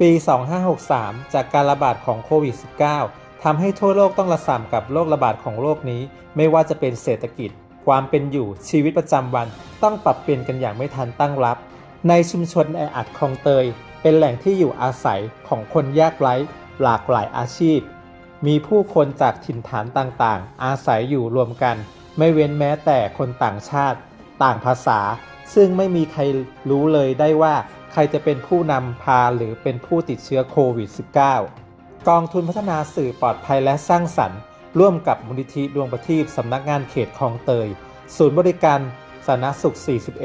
ปี 2563 จากการระบาดของโควิด -19 ทำให้ทั่วโลกต้องระสำกับโรคระบาดของโลกนี้ ไม่ว่าจะเป็นเศรษฐกิจ ความเป็นอยู่ชีวิตประจำวัน ต้องปรับเปลี่ยนกันอย่างไม่ทันตั้งรับ ในชุมชนแออัดคลองเตย เป็นแหล่งที่อยู่อาศัยของคนยากไร้หลากหลายอาชีพ มีผู้คนจากถิ่นฐานต่างๆ อาศัยอยู่รวมกัน ไม่เว้นแม้แต่คนต่างชาติ ต่างภาษา ซึ่งไม่มีใครรู้เลยได้ว่า ใครจะเป็นผู้นำพาหรือเป็นผู้ติดเชื้อโควิด -19 กองทุนพัฒนาสื่อปลอดภัยและสร้างสรรค์ ร่วมกับมูลนิธิดวงประทีปสำนักงานเขตคลองเตย ศูนย์บริการสาธารณสุข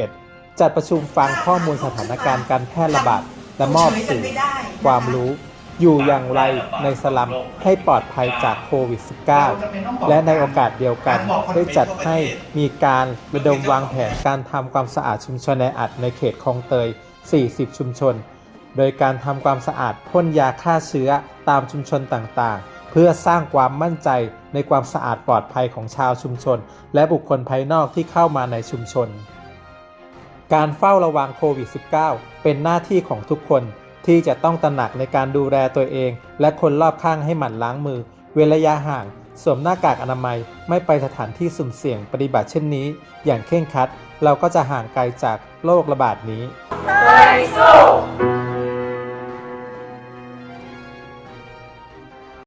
41 จัดประชุมฟังข้อมูลสถานการณ์การแพร่ระบาดและมอบสื่อความรู้ อยู่อย่างไรในสลัมให้ปลอดภัยจากโควิด -19 และในโอกาสเดียวกันได้จัดให้มีการระดมวางแผนการทำความสะอาดชุมชนในอัดในเขตคลองเตย 40 ชุมชน โดยการทำความสะอาดพ่นยาฆ่าเชื้อตามชุมชนต่างๆ เพื่อสร้างความมั่นใจในความสะอาดปลอดภัยของชาวชุมชน และบุคคลภายนอกที่เข้ามาในชุมชน การเฝ้าระวังโควิด -19 เป็นหน้าที่ของทุกคน ที่จะต้องตระหนักในการดูแลตัวเอง และคนรอบข้างให้หมั่นล้างมือ เว้นระยะห่าง สวมหน้ากากอนามัย ไม่ไปสถานที่สุ่มเสี่ยงปฏิบัติเช่นนี้ อย่างเคร่งครัด เราก็จะห่างไกลจากโรคระบาดนี้ไทยสู้